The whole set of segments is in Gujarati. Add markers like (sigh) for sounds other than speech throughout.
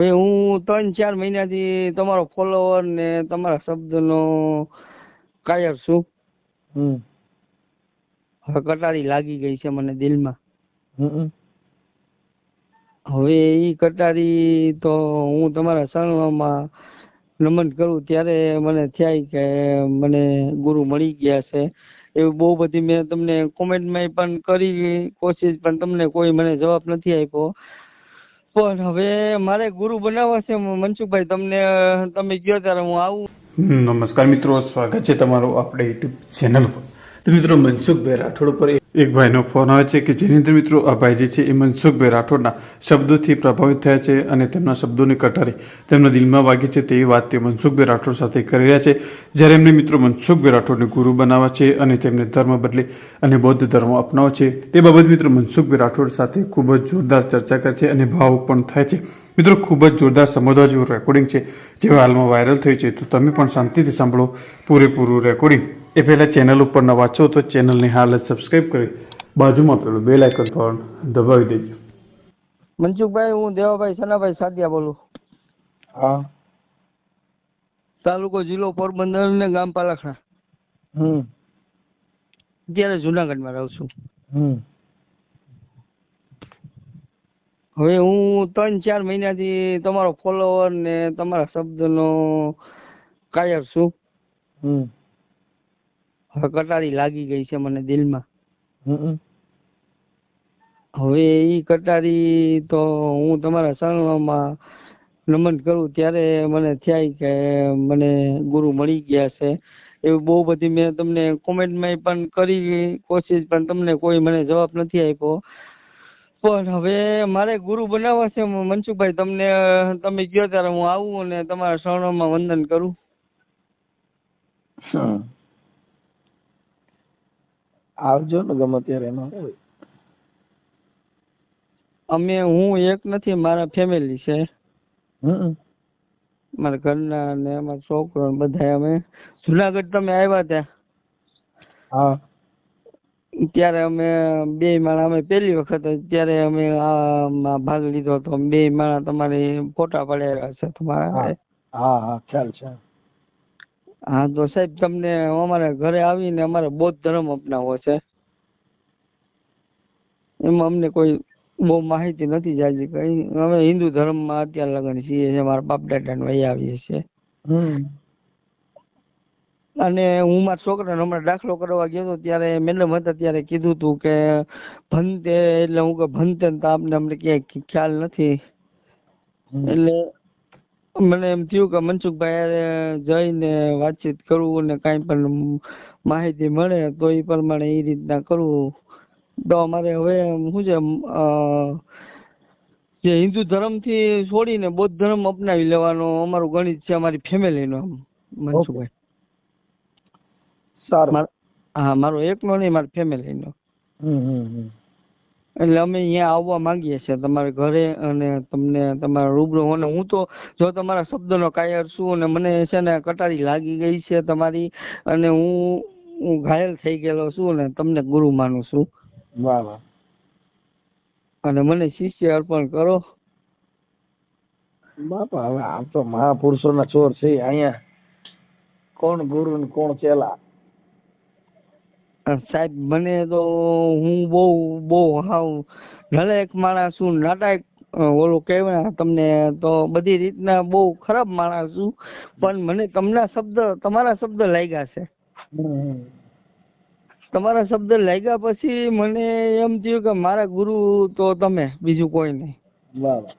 હવે હું ત્રણ ચાર મહિનાથી તમારો ફોલોવર ને તમારા શબ્દનો કાયર છું. હમ. હવે કટારી લાગી ગઈ છે મને દિલમાં. હવે એ કટારી તો હું તમારા શરણમાં નમન કરું ત્યારે મને થાય કે મને ગુરુ મળી ગયા છે. એવું બહુ બધી મેં તમને કોમેન્ટમાં પણ કરી કોશિશ પણ તમને કોઈ મને જવાબ નથી આપ્યો. પણ હવે મારે ગુરુ બનાવવા છે મનસુખભાઈ, તમને, તમે કયો ત્યારે હું આવું. નમસ્કાર મિત્રો, સ્વાગત છે તમારું આપણે યુટ્યુબ ચેનલ પર. તો મિત્રો મનસુખભાઈ રાઠોડ પર એક ભાઈનો ફોન આવે છે કે જેની અંદર મિત્રો આ ભાઈ છે એ મનસુખભાઈ રાઠોડના શબ્દોથી પ્રભાવિત થયા છે અને તેમના શબ્દોની કટારી તેમના દિલમાં વાગી છે તેવી વાત તે મનસુખભાઈ રાઠોડ સાથે કરી રહ્યા છે. જ્યારે એમને મિત્રો મનસુખભાઈ રાઠોડને ગુરુ બનાવવા છે અને તેમને ધર્મ બદલે અને બૌદ્ધ ધર્મ અપનાવો છે, તે બાબત મિત્રો મનસુખભાઈ રાઠોડ સાથે ખૂબ જ જોરદાર ચર્ચા કરે છે અને ભાવ પણ થાય છે. મિત્રો ખૂબ જ જોરદાર સમજવા જેવું રેકોર્ડિંગ છે જે હાલમાં વાયરલ થયું છે. તો તમે પણ શાંતિથી સાંભળો પૂરેપૂરું રેકોર્ડિંગ એ પહેલાં ચેનલ ઉપર ન વાંચો તો ચેનલને હાલ જ સબસ્ક્રાઈબ કરી બાજુમાં પેલું બેલ આઇકન પણ દબાવી દેજો. મનસુખભાઈ હું દેવાભાઈ સનાભાઈ સાદિયા બોલું. હા. તાલુકો જિલ્લો પોરબંદર ને ગામ પાલખણા. હમ. અત્યારે જુનાગઢમાં રહું છું. હમ. હવે હું ત્રણ ચાર મહિનાથી તમારો ફોલોવર ને તમારા શબ્દનો કાયર છું. હમ. હવે કટારી લાગી ગઈ છે મને દિલમાં. હવે એ કટારી તો હું તમારા શરણમાં નમન કરું ત્યારે મને થાય કે મને ગુરુ મળી ગયા છે. એવું બહુ બધી મેં તમને કોમેન્ટમાં પણ કરી કોશિશ પણ તમને કોઈ મને જવાબ નથી આપ્યો. પણ હવે મારે ગુરુ બનાવવા છે મનસુખભાઈ તમને તમે કહો ત્યારે હું આવું અને તમારા શરણોમાં વંદન કરું. આવજો ને ગમે ત્યારે એમાં અમે હું એક નથી મારા ફેમિલી છે. મારા ઘરના ને અમારા છોકરો બધા અમે. જુનાગઢ તમે આવ્યા ત્યાં? હા. ત્યારે અમે બે માળા અમે પહેલી વખત ત્યારે અમે આ ભાગ લીધો હતો. બે માળા તમારી ફોટા પડેલા છે તમારા હા. હા ખ્યાલ છે. હા તો સાહેબ તમને અમારા ઘરે આવીને અમારે બૌદ્ધ ધર્મ અપનાવવો છે. એમાં અમને કોઈ બહુ માહિતી નથી જાજી કઈ. અમે હિન્દુ ધર્મમાં અત્યારે લગન છીએ અમારા મારા બાપ દાદાને વહી આવીએ છીએ. હમ. અને હું મારા છોકરાને હમણાં દાખલો કરવા ગયો હતો ત્યારે મેડમ હતા ત્યારે કીધું હતું કે ભણતે એટલે હું કે ભણતે તો આપને અમને ક્યાંય ખ્યાલ નથી. એટલે મને એમ થયું કે મનસુખભાઈ જઈને વાતચીત કરવું ને કાંઈ પણ માહિતી મળે તો એ પ્રમાણે એ રીતના કરવું તો અમારે હવે શું છે જે હિન્દુ ધર્મથી છોડીને બૌદ્ધ ધર્મ અપનાવી લેવાનો અમારું ગણિત છે અમારી ફેમિલીનો આમ મનસુખભાઈ. સારું. હા મારો એકનો નહીં મારી ફેમિલીનો. હમ હમ હમ. એટલે અમે અહીંયા આવવા માંગીએ છીએ તમારા ઘરે અને તમને તમારા રૂબરૂ. અને હું તો જો તમારા શબ્દનો કાયર છું અને મને છે ને કટારી લાગી ગઈ છે તમારી અને હું હું ઘાયલ થઈ ગયેલો છું ને તમને ગુરુ માનું છું. વાહ વાહ. અને મને શિષ્ય અર્પણ કરો. બાપા હવે આમ તો મહાપુરુષોના ચોર છે અહીંયા. કોણ ગુરુ ને કોણ ચેલા? સાહેબ મને તો હું બહુ બહુ હાવ નલાયક માણસ છું નાટક ઓલું કહેવાય તમને તો બધી રીતના બહુ ખરાબ માણસ છું પણ મને તમના શબ્દ તમારા શબ્દ લાગ્યા છે. તમારા શબ્દ લાગ્યા પછી મને એમ થયું કે મારા ગુરુ તો તમે બીજું કોઈ નહીં. બરાબર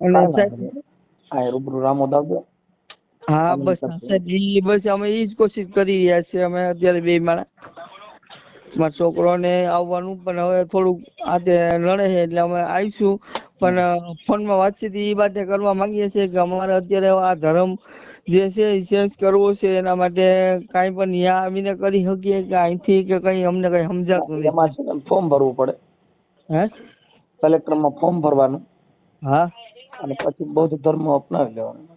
અને સાહેબ રૂબરૂ હા બસ કરશું. બસ અમે એ જ કોશિશ કરી રહ્યા છીએ અમે અત્યારે બે માણા મારા છોકરોને આવવાનું પણ હવે થોડુંક આજે લડે છે એટલે અમે આવીશું. પણ ફોનમાં વાતચીત એ બાતે કરવા માંગીએ છીએ કે અમારે અત્યારે આ ધર્મ જે છે એ ચેન્જ કરવો છે એના માટે કાંઈ પણ ત્યાં આવીને કરી શકીએ કે અહીંથી કે કંઈ અમને કંઈ સમજાતું નથી. ફોર્મ ભરવું પડે. હે? કલેક્ટરમાં ફોર્મ ભરવાનું. હા. અને પછી બૌદ્ધ ધર્મ અપનાવી લેવાનું.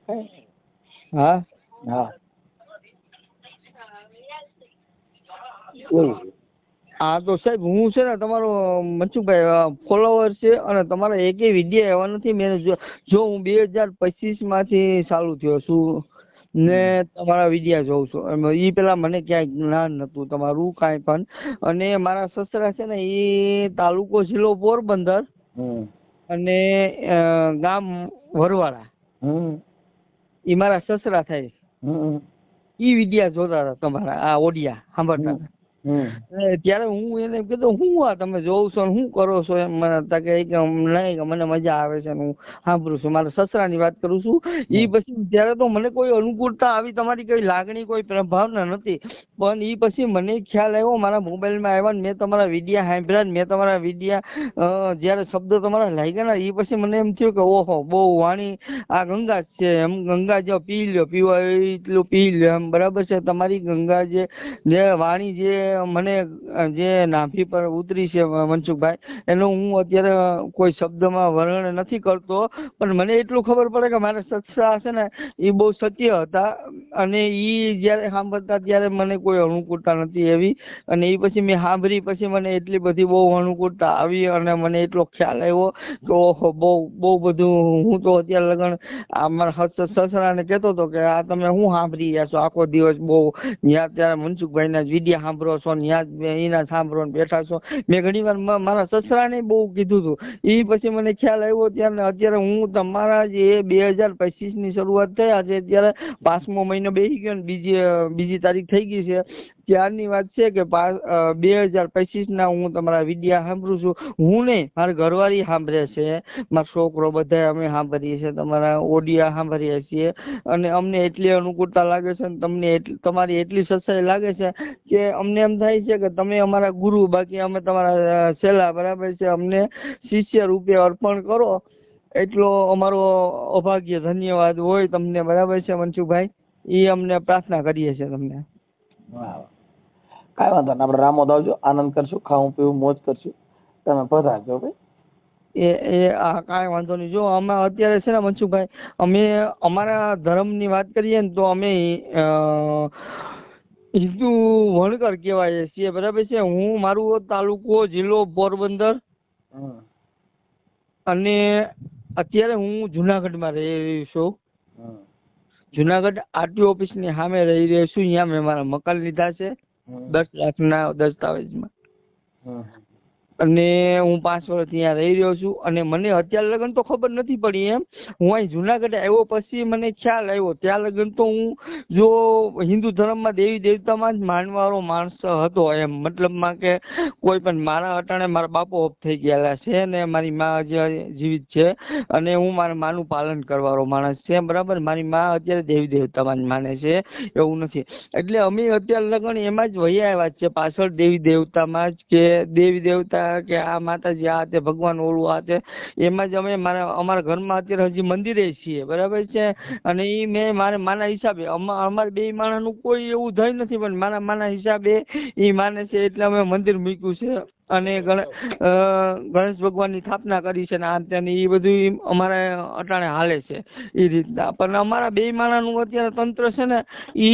હા? હા. હા તો સાહેબ હું છે ને તમારો મનસુખભાઈ ફોલોવર છે અને તમારા એકે વીડિયો એવા નથી મેં જો જો હું બે હજાર પચીસમાંથી ચાલુ થયો છું ને તમારા વિડીયા જોઉં છું. એ પેલા મને ક્યાંય જ્ઞાન નહોતું તમારું કાંઈ પણ. અને મારા સસરા છે ને એ તાલુકો જિલ્લો પોરબંદર હમ. અને ગામ વરવાડા હમ. એ મારા સસરા થાય એ વિડીયા જોતા હતા તમારા આ ઓડિયા સાંભળતા ત્યારે હું એને કીધું હું આ તમે જોઉં છો શું કરો છો? એમ મને કે નહીં કે મને મજા આવે છે હું સાંભળું છું. મારા સસરાની વાત કરું છું. એ પછી ત્યારે તો મને કોઈ અનુકૂળતા આવી તમારી કોઈ લાગણી કોઈ પ્રભાવના નથી. પણ એ પછી મને ખ્યાલ આવ્યો મારા મોબાઈલમાં આવ્યા ને મેં તમારા વિડીયા સાંભળ્યા મેં તમારા વિડીયા જ્યારે શબ્દો તમારા લાગ્યા ને એ પછી મને એમ થયું કે ઓહો બહુ વાણી આ ગંગા જ છે. એમ ગંગા જો પી લ્યો પીવા એટલું પી લ્યો. એમ બરાબર છે. તમારી ગંગા જે વાણી જે મને જે નાભી પર ઉતરી છે મનસુખભાઈ, એનો હું અત્યારે કોઈ શબ્દમાં વર્ણન નથી કરતો, પણ મને એટલું ખબર પડે કે મારા સત્સા છે ને એ બહુ સત્ય હતા અને એ જ્યારે સાંભળતા ત્યારે મને કોઈ અનુકૂળતા નથી એવી અને એ પછી મેં સાંભળી પછી મને એટલી બધી બહુ અનુકૂળતા આવી અને મને એટલો ખ્યાલ આવ્યો કે ઓહો, બહુ બહુ બધું હું તો અત્યારે લગન આ મારા સસરાને કહેતો હતો કે આ તમે હું સાંભળી રહ્યા છો? આખો દિવસ બહુ ત્યાં ત્યારે મનસુખભાઈના વિડીયા સાંભળો છો ને એના સાંભળો ને બેઠા છો. મેં ઘણી વાર મારા સસરાને બહુ કીધું હતું એ પછી મને ખ્યાલ આવ્યો ત્યારે અત્યારે હું તમારા જે બે હજાર પચીસની શરૂઆત થઈ, આજે અત્યારે પાંચમો મહિનો બેસી ગયો ને, બીજી બીજી તારીખ થઈ ગઈ છે. ત્યારની વાત છે કે બે હજાર પચીસના હું તમારા વિડિયા સાંભળું છું. હું નહીં, મારી ઘરવાળી સાંભળે છે. મારો છોકરો બધા અમે સાંભળીએ છીએ, તમારા ઓડિયા સાંભળીએ છીએ. અને અમને એટલી અનુકૂળતા લાગે છે ને તમને એટલી તમારી એટલી સચ્ચાઈ લાગે છે કે અમને એમ થાય છે કે તમે અમારા ગુરુ, બાકી અમે તમારા છેલ્લા, બરાબર છે. અમને શિષ્ય રૂપે અર્પણ કરો. એટલો અમારો અભાગ્ય, ધન્યવાદ હોય તમને, બરાબર છે મનસુખભાઈ? એ અમને પ્રાર્થના કરીએ છીએ તમને. વાહ. કાંઈ વાંધો નહીં. આપણે રામોદ આવજો આનંદ કરશું ખાવું પીવું મોજ કરશું. તમે પધારજો ભાઈ. એ એ આ કાંઈ વાંધો નહીં. જો અમે અત્યારે છે ને મનસુખભાઈ અમે અમારા ધર્મની વાત કરીએ ને તો અમે હિન્દુ વણકર કહેવાય છીએ. બરાબર છે? હું મારું તાલુકો જિલ્લો પોરબંદર. અને અત્યારે હું જુનાગઢમાં રહી રહ્યો છું. જુનાગઢ આરટીઓ ઓફિસની સામે રહી રહ્યો છું. અહીંયા મેં મારા મકાન લીધા છે. દસ લાખના દસ્તાવેજમાં. હમ. અને હું પાંચ વર્ષ ત્યાં રહી રહ્યો છું અને મને અત્યાર લગન તો ખબર નથી પડી એમ. હું અહીં જુનાગઢ આવ્યો પછી મને ખ્યાલ આવ્યો. ત્યાં લગન તો હું જો હિન્દુ ધર્મમાં દેવી દેવતામાં જ માનવાળો માણસ હતો એમ. મતલબમાં કે કોઈ પણ મારા અટાણે મારા બાપો ઓફ થઈ ગયેલા છે ને મારી મા જે જીવિત છે અને હું મારા માનું પાલન કરવાળો માણસ છે બરાબર? મારી મા અત્યારે દેવી દેવતામાં જ માને છે એવું નથી. એટલે અમે અત્યાર લગન એમાં જ વહી આવ્યા છે. પાછળ દેવી દેવતામાં જ કે દેવી દેવતા કે આ માતાજી આ તે ભગવાન ઓલું આ તે. એમાં જ અમે મારા, અમારા ઘરમાં અત્યારે હજી મંદિરે છીએ, બરાબર છે? અને એ મેં મારે, માના હિસાબે, અમા, અમારે બે માણસનું કોઈ એવું થઈ નથી, પણ મારા, માના હિસાબે એ માને છે એટલે અમે મંદિર મૂક્યું છે. અને ગણેશ ભગવાનની સ્થાપના કરી છે ને આ તે એ બધું અમારે અટાણે હાલે છે એ રીતના. પણ અમારા બે માણાનું અત્યારે તંત્ર છે ને એ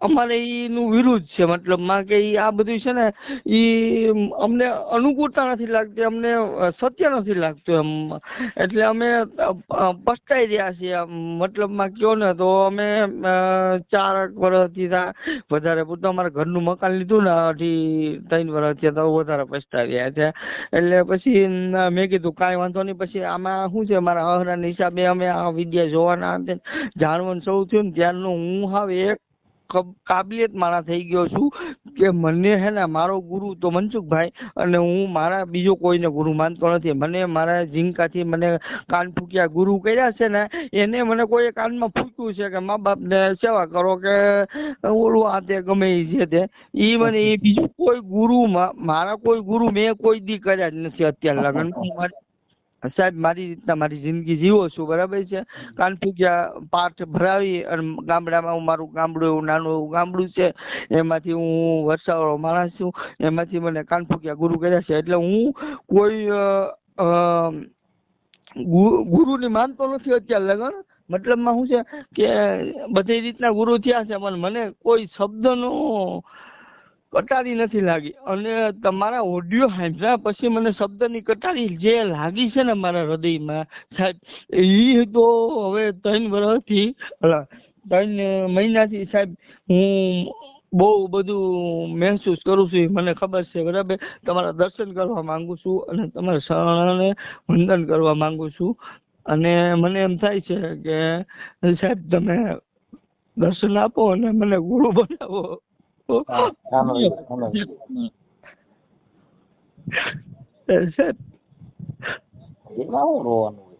અમારે એનું વિરુદ્ધ છે. મતલબમાં કે એ આ બધું છે ને એ અમને અનુકૂળતા નથી લાગતી, અમને સત્ય નથી લાગતું એમ. એટલે અમે પસ્તાઈ રહ્યા છીએ મતલબમાં કયો ને તો અમે ચાર વર્ષથી વધારે પૂરતું અમારા ઘરનું મકાન લીધું ને અઢી ત્રણ વર્ષથી તો વધારે પસ્તાઈ રહ્યા છે. એટલે પછી મેં કીધું, કાંઈ વાંધો નહીં. પછી આમાં શું છે, મારા અહરાના હિસાબે અમે આ વિદ્યા જોવાના જાણવાનું શરૂ થયું ને, ત્યારનું હું હાવ એક કાબિલિયત મારા થઈ ગયો છું કે મને હે ને મારો ગુરુ તો મનસુખભાઈ અને હું મારા બીજો કોઈને ગુરુ માનતો નથી. મને મારા ઝીંકાથી મને કાન ફૂક્યા ગુરુ કર્યા છે ને એને મને કોઈ કાનમાં ફૂક્યું છે કે મા બાપને સેવા કરો કે ઓલું આ તે ગમે એ છે તે. એ મને એ બીજું કોઈ ગુરુ મારા કોઈ ગુરુ મેં કોઈ દી કર્યા જ નથી અત્યારે લગન મારી સાહેબ, મારી રીતના મારી જિંદગી જીવો છું, બરાબર છે? કાનફુકિયા પાઠ ભરાવી અને ગામડામાં હું મારું ગામડું, એવું નાનું એવું ગામડું છે, એમાંથી હું વરસાવાળો માણસ છું, એમાંથી મને કાનફુકિયા ગુરુ કર્યા છે. એટલે હું કોઈ ગુરુની માનતો નથી અત્યારે લગન. મતલબમાં શું છે કે, બધી રીતના ગુરુ થયા છે, પણ મને કોઈ શબ્દનો કટારી નથી લાગી. અને તમારા ઓડિયો સાંભળ્યા પછી મને શબ્દની કટારી જે લાગી છે ને મારા હૃદયમાં, સાહેબ એ તો હવે ત્રણ વર્ષથી ત્રણ મહિનાથી, સાહેબ, હું બહુ બધું મહેસૂસ કરું છું મને ખબર છે, બરાબર? તમારા દર્શન કરવા માંગુ છું અને તમારા શરણને વંદન કરવા માંગુ છું. અને મને એમ થાય છે કે, સાહેબ, તમે દર્શન આપો અને મને ગુરુ બનાવો. (laughs) સાહેબ એમાં હું રોવાનું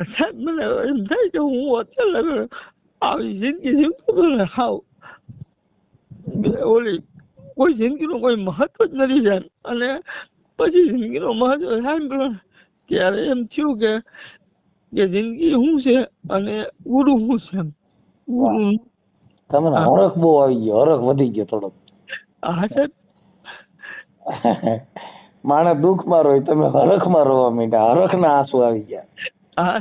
સાહેબ મને એમ થાય કે હું અત્યારે આવી જિંદગી જીવતો હતો ને હાવ ઓલી કોઈ જિંદગીનું કોઈ મહત્વ જ નથી સાહેબ. અને પછી જિંદગીનું મહત્વ સાંભળ્યો ત્યારે એમ થયું કે કે જિંદગી શું છે અને ગુરુ શું છે? ગુરુ તમને. હરખ બહુ આવી ગયો હરખ વધી ગયો થોડોક. હા દુઃખ (laughs) માણસ દુઃખમાં રોય તમે હરખમાં રોવા માંડ્યા હરખના આંસુ આવી ગયા. હા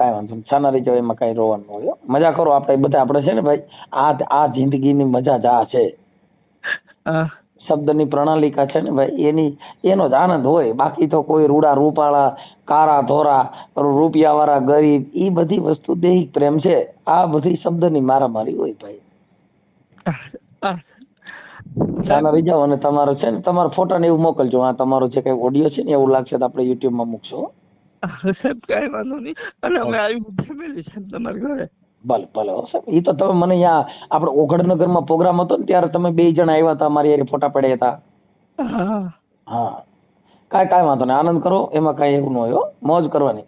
કાંઈ વાંધો નહીં છાના રહી જાવ એમાં કાંઈ રોવાનું હોય મજા કરો આપણે બધા આપણે છે ને ભાઈ આ આ જિંદગીની મજા જ આ છે. હા. શબ્દની પ્રણાલિકા છે ને ભાઈ એની એનો જ આનંદ હોય. બાકી તો કોઈ રૂડા રૂપાળા કારા ધોરા રૂપિયાવાળા ગરીબ એ બધી વસ્તુ દૈહિક પ્રેમ છે. આ બધી શબ્દની મારામારી હોય ભાઈ. ચાલો રહી જાઓ અને તમારો છે ને તમારો ફોટા ને એવું મોકલજો. આ તમારો જે કઈ ઓડિયો છે ને એવું લાગશે તો આપણે યુટ્યુબમાં મૂકશો. સાહેબ કાંઈ વાંધો નહીં. અને અમે આવી ફેમિલી છે તમારા ઘરે. ભલે ભલે હો સાહેબ. એ તો તમે મને અહીંયા આપણે ઓઘડનગરમાં પ્રોગ્રામ હતો ને ત્યારે તમે બે જણા આવ્યા હતા મારી હારે ફોટા પડ્યા હતા. હા. હા. કાંઈ કાંઈ વાંધો નહીં. આનંદ કરો એમાં કાંઈ એવું ન હોય હો. મોજ કરવાની.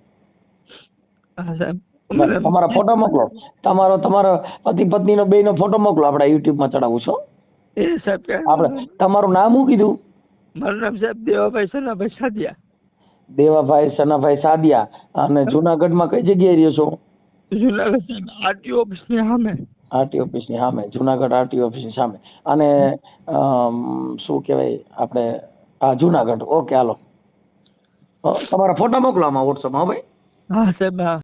હા સાહેબ. તમારા ફોટો મોકલો. તમારો તમારો પતિ પત્નીનો બેયનો ફોટો મોકલો. આપણે યુટ્યુબમાં ચડાવું છો એ સાહેબ આપણે તમારું નામ શું કીધું? મારું નામ સાહેબ દેવાભાઈ સનાભાઈ સાદિયા. દેવાભાઈ સનાભાઈ સાદિયા. અને જુનાગઢમાં કઈ જગ્યાએ રહ્યો છો? જુનાગઢ આરટીઓ ઓફિસની સામે. આરટી ઓફિસની સામે જુનાગઢ આરટી ઓફિસની સામે. અને શું કહેવાય આપણે હા જુનાગઢ. ઓકે હાલો. તમારા ફોટા મોકલો આમાં વોટ્સઅપમાં ભાઈ. હા સાહેબ હા.